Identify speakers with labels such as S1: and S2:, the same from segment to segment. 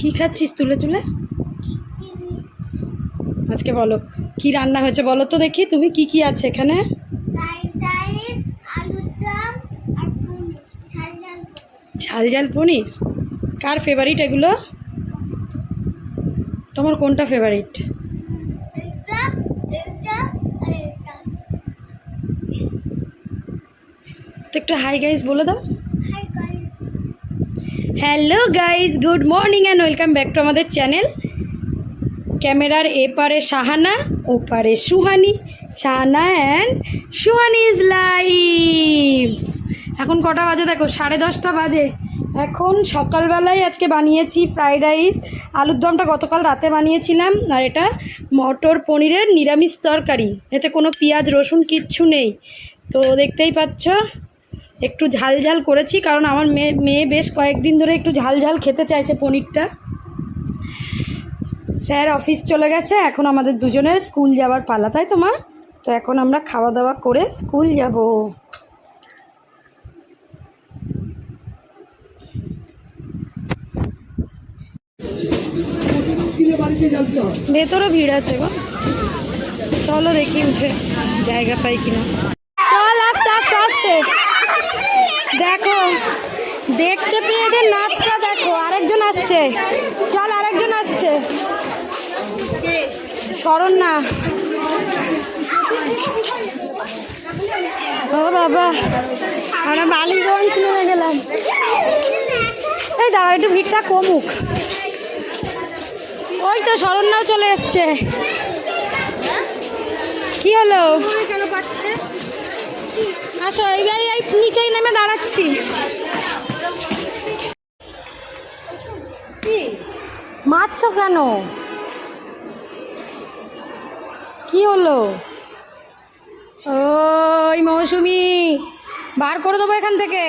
S1: কি খাচ্ছিস তুলে তুলে? আজকে বলো, কি রান্না হয়েছে বলো তো দেখি, তুমি কি কি আছে এখানে?
S2: ঝাল ঝাল পনির।
S1: কার ফেভারিট এগুলো? তোমার কোনটা ফেভারিট তো একটু হাই গাইজ বলে দাও।
S2: Guys
S1: hello guys good morning and welcome back to আমাদের চ্যানেল। ক্যামেরার এপারে সাহানা ওপারে Suhani. Sahana and Suhani is live এখন কটা বাজে দেখো? সাড়ে দশটা বাজে। এখন সকালবেলায় আজকে বানিয়েছি ফ্রাইড রাইস। আলুর দমটা গতকাল রাতে বানিয়েছিলাম। আর এটা মটর পনিরের নিরামিষ তরকারি। এতে কোনো পেঁয়াজ, রসুন কিচ্ছু নেই। তো দেখতেই পাচ্ছ একটু ঝাল ঝাল করেছি, কারণ আমার মেয়ে মেয়ে বেশ কয়েকদিন ধরে একটু ঝাল ঝাল খেতে চাইছে পনিরটা। স্যার অফিস চলে গেছে, এখন আমাদের দুজনের স্কুল যাওয়ার পালা, তাই তো মা? তো এখন আমরা খাওয়া দাওয়া করে স্কুল যাব। ভেতরে ভিড় আছে গো। চলো দেখি উঠে জায়গা পাই কিনা চল আস্তে আস্তে আস্তে দেখো দেখতে পেয়ে এদের নাচটা দেখো আরেকজন আসছে। চল আরেকজন আসছে। স্মরণ না ও বাবা আমরা বালিগঞ্জ নেমে গেলাম। এই দাঁড়া একটু ভিড়টা কমুক। ওই তো শরণ্যাও চলে এসছে। কি হলো? আসো এইবার এই নিচেই নেমে দাঁড়াচ্ছি। মারছো কেন? কি হলো? ওই মৌসুমি বার করে দেবো এখান থেকে।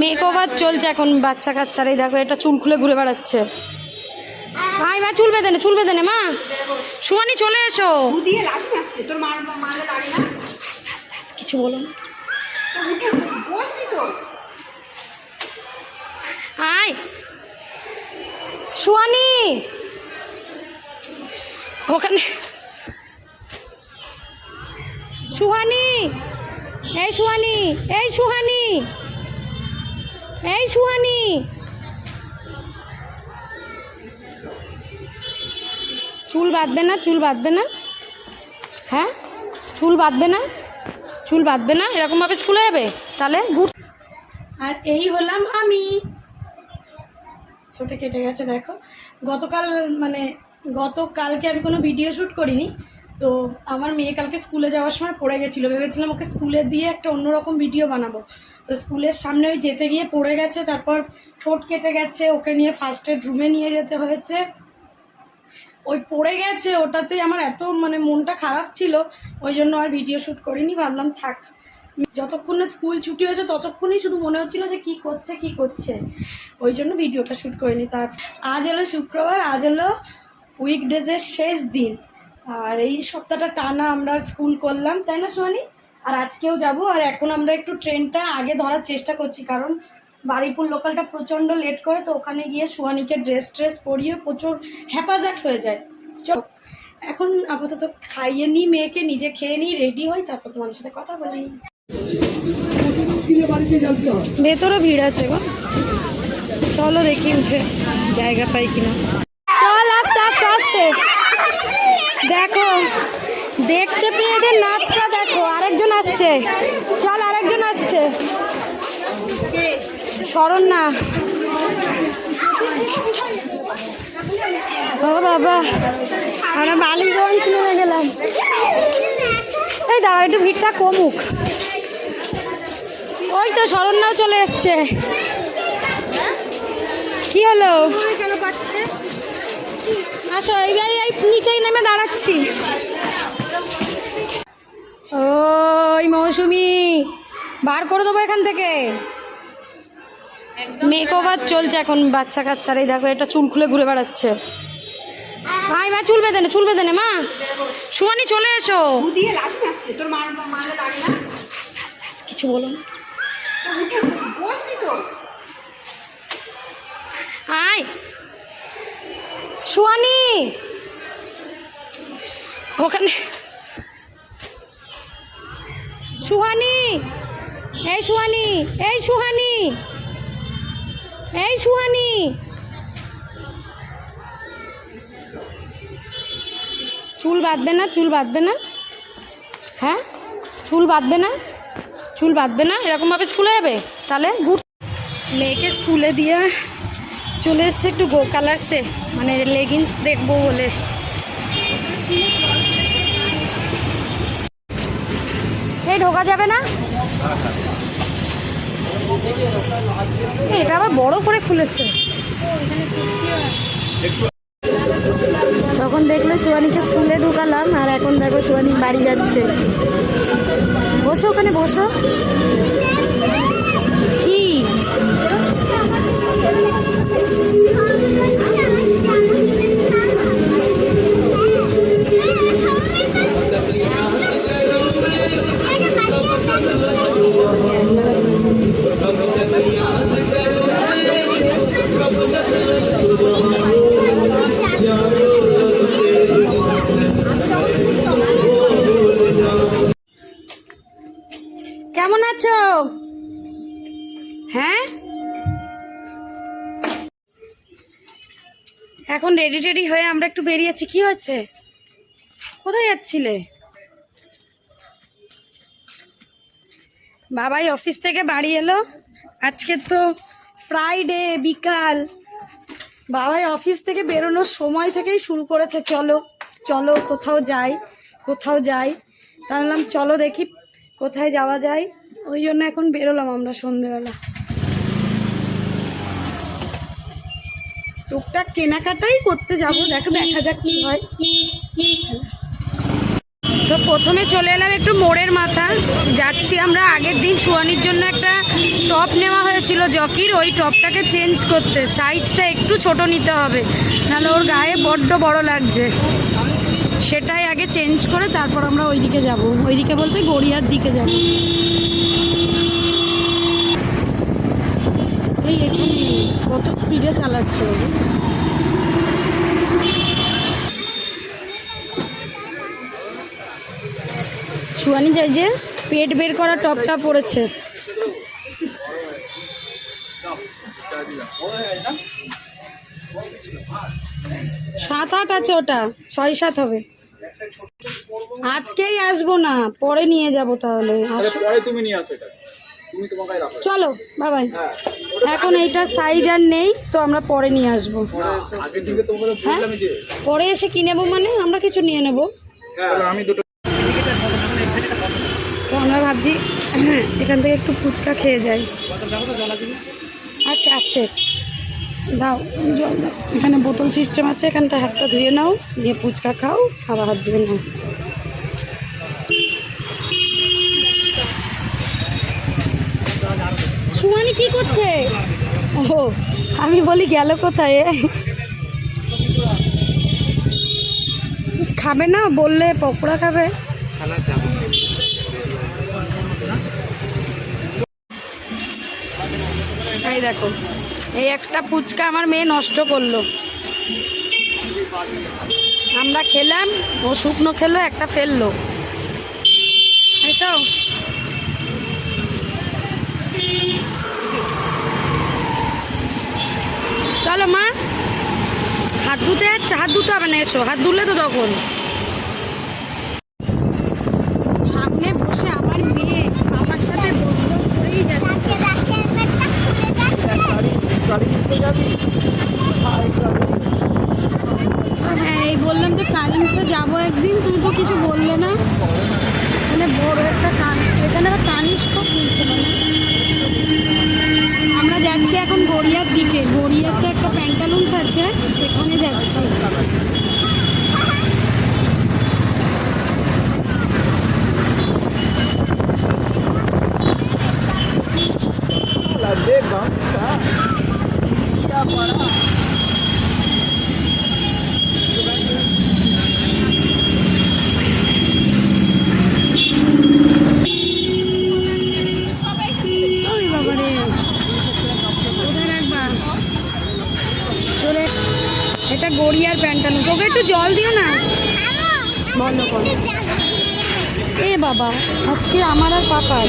S1: মেক ওভার চলছে এখন বাচ্চা কাচ্চার। এই দেখো এটা চুল খুলে ঘুরে বেড়াচ্ছে। আয় মা চুল বেঁধে নে চুল বেঁধে নে মা। সুমানি চলে এসো। কিছু বলো আয়। সুহানি। ওখানে সুহানি। এই সুহানি এই সুহানি। এই সুহানি। চুল বাঁধবে না, চুল বাঁধবে না। হ্যাঁ? চুল বাঁধবে না, চুল বাঁধবে না, এরকমভাবে স্কুলে যাবে? তাহলে আর এই হলাম আমি। ছোটো কেটে গেছে, দেখো। গতকাল মানে গতকালকে আমি কোনো ভিডিও শ্যুট করিনি, তো আমার মেয়ে কালকে স্কুলে যাওয়ার সময় পড়ে গেছিল। ভেবেছিলাম ওকে স্কুলে দিয়ে একটা অন্যরকম ভিডিও বানাবো। তো স্কুলের সামনে ওই যেতে গিয়ে পড়ে গেছে, তারপর ঠোঁট কেটে গেছে, ওকে নিয়ে ফার্স্ট এড রুমে নিয়ে যেতে হয়েছে। ওই পড়ে গেছে ওটাতেই আমার এত মানে মনটা খারাপ ছিল, ওই জন্য আর ভিডিও শ্যুট করিনি, ভাবলাম থাক। যতক্ষণ স্কুল ছুটি হয়েছে, ততক্ষণই শুধু মনে হচ্ছিল যে কি করছে কি করছে। ওই জন্য ভিডিওটা শ্যুট করিনি। তো আজ আজ হলো শুক্রবার, আজ হলো উইকডেজের শেষ দিন। আর এই সপ্তাহটা টানা আমরা স্কুল করলাম, তাই না সোহানি? আর আজকেও যাব, আর এখন আমরা একটু ট্রেনটা আগে ধরার চেষ্টা করছি, কারণ বাড়িপুর লোকালটা প্রচণ্ড লেট করে, তো ওখানে গিয়ে সোহানিকে ড্রেস ট্রেস পরিয়ে প্রচুর হ্যাপাজাট হয়ে যায়। চলো, এখন আপাতত খাইয়ে নিই, মেয়েকে নিজে খেয়ে নিই রেডি হই, তারপর তোমাদের সাথে কথা বলি। ভেতরে ভিড় আছে গো। চলো দেখি উঠে জায়গা পাই কিনা। চল আস্তে আস্তে আস্তে। দেখো, দেখতে পেয়ে এদের নাচটা দেখো। আরেকজন আসছে। চল, আরেকজন আসছে। স্মরণ না ও বাবা, আমরা বালিগঞ্জ নেমে গেলাম। এই দাঁড়া একটু ভিড়টা কমুক। ওই তো শরণ্যাও চলে এসছে। কি হলো? আসো এইবার এই নিচেই নেমে দাঁড়াচ্ছি। ওই মৌসুমি বার করে দেবো এখান থেকে। মেক ওভার চলছে এখন বাচ্চা কাচ্চার। এই দেখো এটা চুল খুলে ঘুরে বেড়াচ্ছে। আয় মা চুল বেঁধে নে চুল বেঁধে নে মা। সুমানি চলে এসো। কিছু বলো না।
S3: বসবি তো।
S1: আয়। সুহানি ওখানে। সুহানি এই সুহানি এই সুহানি এই সুহানি চুল বাঁধবে না, চুল বাঁধবে না। হ্যাঁ? চুল বাঁধবে না? চুল বাঁধবে না, এরকমভাবে স্কুলে যাবে? তাহলে মেয়েকে স্কুলে দিয়ে চলে এসছে একটু গো কালার্সে মানে লেগিংস দেখব বলে। এই ঢোকা যাবে না? এটা আবার বড় করে খুলেছে। তখন দেখলে সুয়ানিকে স্কুলে ঢুকালাম, আর এখন দেখো সুয়ানি বাড়ি যাচ্ছে। বসো ওখানে বসো। কি? এখন রেডি টেডি হয়ে আমরা একটু বেরিয়েছি কি হয়েছে? কোথায় যাচ্ছিলে? বাবাই অফিস থেকে বাড়ি এলো। আজকে তো ফ্রাইডে বিকাল। বাবাই অফিস থেকে বেরোনোর সময় থেকেই শুরু করেছে। চলো চলো, কোথাও যাই কোথাও যাই। তা বললাম চলো দেখি, কোথায় যাওয়া যায়। ওই জন্য এখন বেরোলাম আমরা সন্ধেবেলা। টুকটাক কেনাকাটাই করতে যাব, দেখো, দেখা যাক কি হয়। তো প্রথমে চলে এলাম একটু মোড়ের মাথা যাচ্ছি আমরা আগের দিন সুয়ানির জন্য একটা টপ নেওয়া হয়েছিল জকির, ওই টপটাকে চেঞ্জ করতে। সাইজটা একটু ছোট নিতে হবে, নাহলে ওর গায়ে বড্ড বড় লাগছে। সেটাই আগে চেঞ্জ করে তারপর আমরা ওইদিকে যাব। ওইদিকে বলতে গড়িয়ার দিকে যাব। এই এখানে। কত স্পিডে চালাচ্ছে ও? সুয়ানি যায় যে পেট বের করা টপটা পড়েছে। সাত আট আছে ওটা, ছয় সাত হবে। আজকেই আসব না, পরে নিয়ে যাব তাহলে।
S4: তাহলে পরে তুমি নিয়ে আসো এটা।
S1: চলো বাবাই।
S4: হ্যাঁ
S1: এখন এইটা সাইজ আর নেই তো আমরা পরে নিয়ে আসব। হ্যাঁ? পরে এসে কি নেব মানে? আমরা কিছু নিয়ে নেব।
S4: হ্যাঁ। আমি দুটো
S1: তো আমরা ভাবছি এখান থেকে একটু ফুচকা খেয়ে যাই। আচ্ছা আছে। দাও জল দাও। এখানে বোতল সিস্টেম আছে এখানটা হাতটা ধুয়ে নাও দিয়ে ফুচকা খাও আবার হাত ধুয়ে নাও। সুমানি কি করছে? ও আমি বলি গেল কোথায়? খাবে না, বললে পকোড়া খাবে। এই দেখো, এই একটা ফুচকা আমার মেয়ে নষ্ট করল। আমরা খেলাম, ও শুকনো খেলো, একটা ফেলল এসো চলো মা হাত ধুতে যাচ্ছে হাত এসো হাত ধুলে তো তখন। সামনে বসে আমার মেয়ে সাথে হ্যাঁ এই বললাম যে যাব একদিন, তুমি তো কিছু বললে না। এখানে বড় একটা এখানে না? আমরা যাচ্ছি এখন গড়িয়ার দিকে। একটা প্যান্টালুন্স আছে, সেখানে যাচ্ছি ওই বাবা রে কোথায় রাখবা জল দিও না বন্ধ এ বাবা আজকে আমার আর পাপার।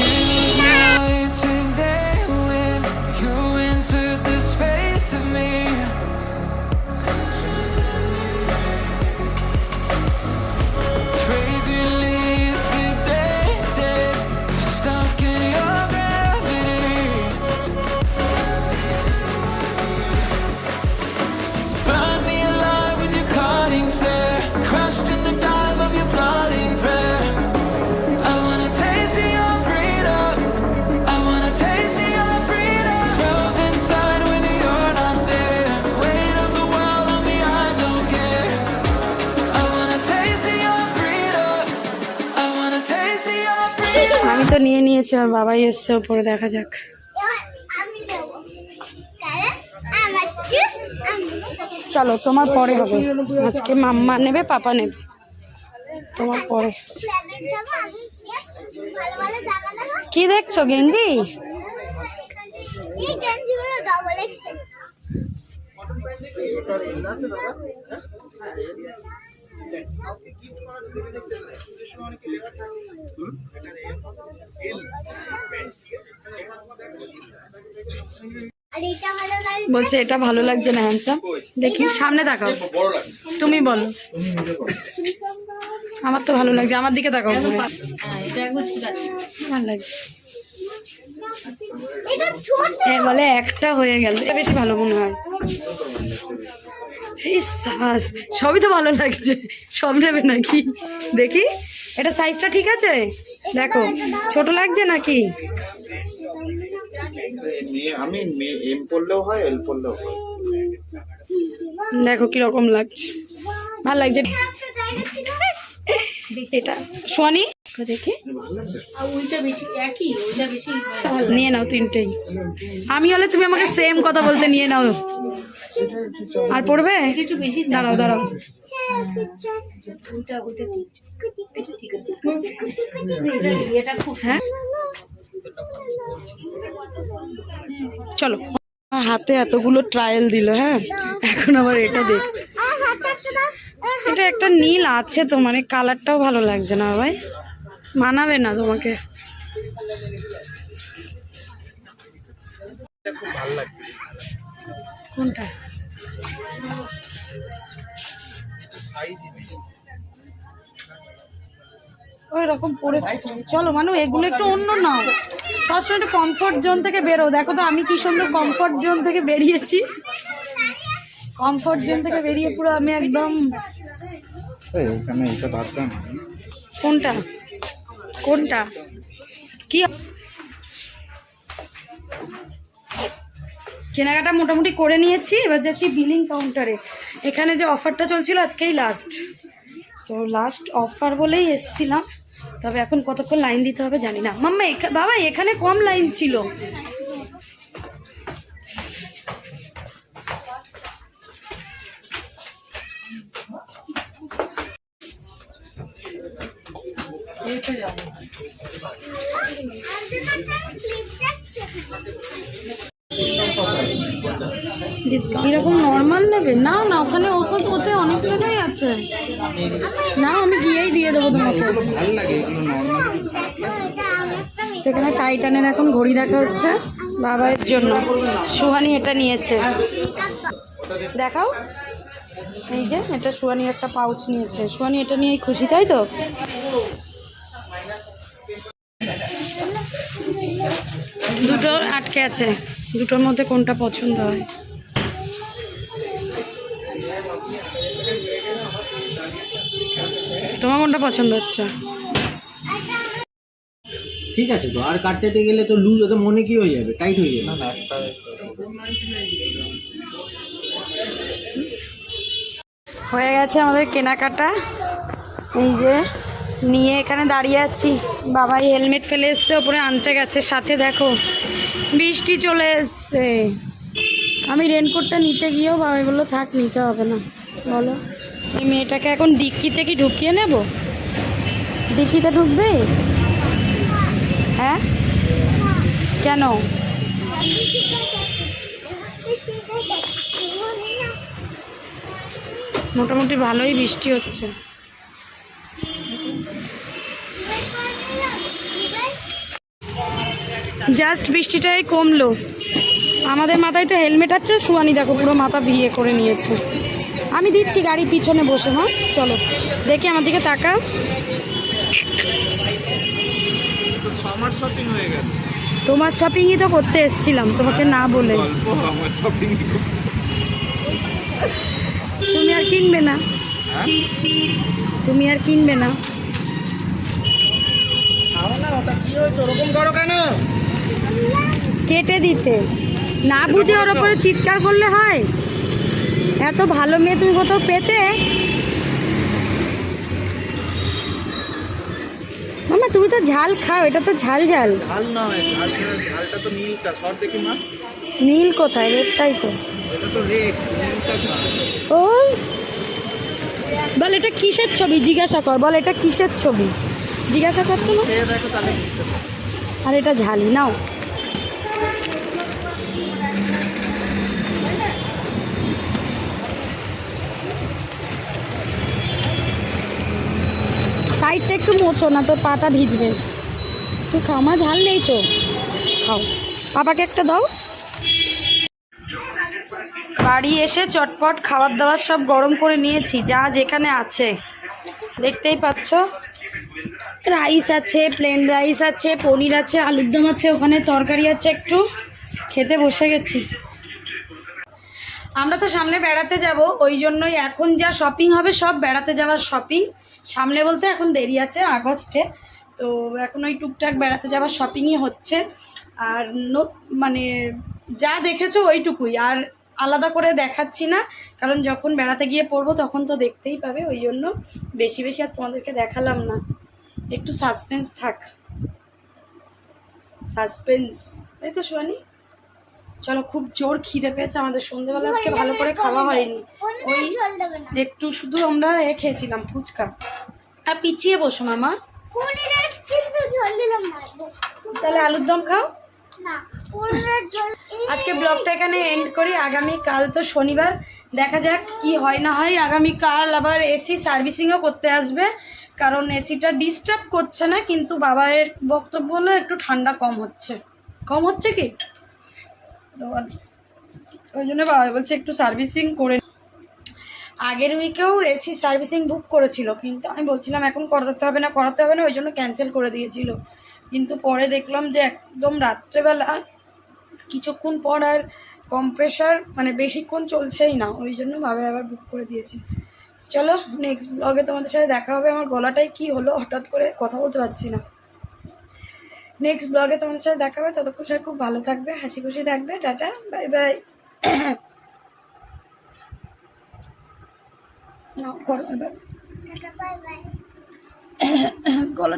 S5: Today
S1: নিয়েছি আর বাবাই এসছে ওপরে দেখা যাক।
S2: আমার।
S1: চলো তোমার পরে হবে। আজকে মাম্মা নেবে পাপা নেবে। তোমার পরে। কি দেখছ গেঞ্জি?
S2: ডবল এক্সেল এটা ভালো
S1: বলছে এটা ভালো লাগছে না হ্যান্ডসাম দেখি সামনে তাকাও। তুমি বলো। আমার তো ভালো লাগছে আমার দিকে তাকাও ভালো লাগছে।
S2: এটা
S1: বলে একটা হয়ে গেল। এটা বেশি ভালো মনে হয়। এই সাস সবই তো ভালো লাগছে। সব নেবে নাকি? দেখি এটা সাইজটা ঠিক আছে? দেখো ছোট লাগছে নাকি?
S4: মেয়ে আমি মেয়ে এম পড়লেও হয় এল পড়লেও হয়।
S1: দেখো কীরকম লাগছে। ভালো লাগছে। এটা সোয়ানি? দেখি? নিয়ে নাও তিনটেই। আমি হলে তুমি আমাকে সেম কথা বলতে নিয়ে নাও। আর পড়বে? দাঁড়াও দাঁড়াও। হ্যাঁ? চলো। আমার হাতে এতগুলো ট্রায়াল দিল হ্যাঁ? এখন আবার এটা দেখছে। এটা একটা নীল আছে তো মানে কালারটাও ভালো লাগছে না ভাই? মানাবে না তোমাকে। কোনটা? ওই রকম পড়েছে চলো মানু এগুলো একটু অন্য নাও। সবসময় একটু কমফোর্ট জোন থেকে বেরো। দেখো তো আমি কি সুন্দর কমফোর্ট জোন থেকে বেরিয়েছি। কমফোর্ট জোন থেকে বেরিয়ে পুরো আমি একদম কোনটা? কোনটা? কি? কেনাকাটা মোটামুটি করে নিয়েছি, এবার যাচ্ছি বিলিং কাউন্টারে এখানে যে অফারটা চলছিল আজকেই লাস্ট তো লাস্ট অফার বলেই এসছিলাম, তবে এখন কতক্ষণ লাইন দিতে হবে জানি না। মাম্মা বাবা, এখানে কম লাইন ছিল। ডিসকাউন্ট এরকম নর্মাল নেবে? না না, ওখানে ওর ওতে অনেক টাকাই আছে। না, আমি গিয়েই দিয়ে দেবো তোমাকে। এখানে টাইটানের এখন ঘড়ি দেখা হচ্ছে বাবার জন্য। সুহানি এটা নিয়েছে। দেখাও। এই যে, এটা সুহানি একটা পাউচ নিয়েছে। সুহানি এটা নিয়েই খুশি, তাই তো? দুটো আটকে আছে। দুটোর মধ্যে কোনটা পছন্দ হয়? তোমার কোনটা পছন্দ হচ্ছে?
S6: ঠিক আছে তো আর কাটতে গেলে তো লুজ ওটা মনে কি হয়ে যাবে? টাইট হয়ে যাবে।
S4: না না
S1: হয়ে গেছে আমাদের কেনাকাটা। এই যে নিয়ে এখানে দাঁড়িয়ে আছি। বাবাই হেলমেট ফেলে এসছে, ওপরে আনতে গেছে। সাথে দেখো, বৃষ্টি চলে এসছে। আমি রেনকোটটা নিতে গিয়েও বাবাই বলল, থাক, নিতে হবে না। বলো, এই মেয়েটাকে এখন ডিক্কিতে কি ঢুকিয়ে নেব? ডিক্কিতে ঢুকবে? হ্যাঁ? কেন? মোটামুটি ভালোই বৃষ্টি হচ্ছে। জাস্ট বৃষ্টিটাই কমলো। আমাদের মাথায় তো হেলমেট আছে সুয়ানি দেখো পুরো মাথা বিয়ে করে নিয়েছে। আমি দিচ্ছি গাড়ি পিছনে বসে হ্যাঁ? চলো দেখি আমার দিকে তাকা তোমার শপিংই তো করতে এসেছিলাম তোমাকে না বলে। তুমি আর কিনবে না।
S4: হ্যাঁ?
S1: তুমি আর কিনবে না।
S4: কি হয়েছে? ওরকম করো কেন?
S1: কেটে দিতে। না বুঝে ওর ওপরে চিৎকার করলে হয়? এত ভালো মেয়ে তুমি কোথাও পেতে? মামা তুমি তো ঝাল খাও এটা তো ঝাল ঝাল।
S4: ঝাল নয় ঝালটা তো নীলটা সর দেখি মা।
S1: নীল কোথায়? রেডটাই তো।
S4: এটা তো রেড
S1: ও বল এটা কিসের ছবি? জিজ্ঞাসা কর। বল এটা কিসের ছবি? জিজ্ঞাসা কর না। আর এটা ঝালি নাও। সাইডটা একটু মোছো না, তোর পাটা ভিজবে। তুই খামা ঝাল নেই তো। খাও। পাপাকে একটা দাও। বাড়ি এসে চটপট খাবার দাবার সব গরম করে নিয়েছি, যা যেখানে আছে। দেখতেই পাচ্ছ? রাইস আছে, প্লেন রাইস আছে, পনির আছে, আলুর দম আছে, ওখানে তরকারি আছে একটু। খেতে বসে গেছি। আমরা তো সামনে বেড়াতে যাব, ওই জন্যই এখন যা শপিং হবে, সব বেড়াতে যাওয়ার শপিং সামনে বলতে এখন দেরি আছে, আগস্টে। তো এখন ওই টুকটাক বেড়াতে যাওয়ার শপিংই হচ্ছে। আর মানে যা দেখেছ ওইটুকুই। আর আলাদা করে দেখাচ্ছি না, কারণ যখন বেড়াতে গিয়ে পড়ব তখন তো দেখতেই পাবে, ওই জন্য বেশি বেশি আর তোমাদেরকে দেখালাম না। একটু সাসপেন্স থাক। সাসপেন্স তাই তো সোয়ানি চলো খুব জোর খিদে পেয়েছে আমাদের সন্ধ্যেবেলা আজকে ভালো করে খাওয়া হয়নি। ওই একটু শুধু আমরা এ খেয়েছিলাম ফুচকা। আর পিছিয়ে বসো মামা। তাহলে আলুর দম খাও। আজকে ব্লগটা এখানে এন্ড করি। আগামী কাল তো শনিবার। দেখা যাক কি হয় না হয়। আগামী কাল আবার এসি সার্ভিসিংও করতে আসবে। কারণ এসিটা ডিস্টার্ব করছে না কিন্তু বাবার বক্তব্য হলো একটু ঠান্ডা কম হচ্ছে। কম হচ্ছে কি? তো ওই জন্য বাবা বলছে একটু সার্ভিসিং করে আগের উইকেও এসি সার্ভিসিং বুক করেছিল, কিন্তু আমি বলছিলাম এখন করাতে হবে না, করাতে হবে না, ওই জন্য ক্যান্সেল করে দিয়েছিল। কিন্তু পরে দেখলাম যে একদম রাত্রেবেলা কিছুক্ষণ পর আর কম্প্রেসার মানে বেশিক্ষণ চলছেই না, ওই জন্য ভাবে আবার বুক করে দিয়েছি। চলো নেক্সট ব্লগে তোমাদের সাথে দেখা হবে, আমার গলাটাই কি হলো, হঠাৎ করে কথা বলতে পারছি না। নেক্সট ব্লগে তোমাদের সাথে দেখা হবে। ততক্ষণ সবাই খুব ভালো থাকবে হাসি খুশি থাকবে। Tata bye bye. না করো এবার। গলা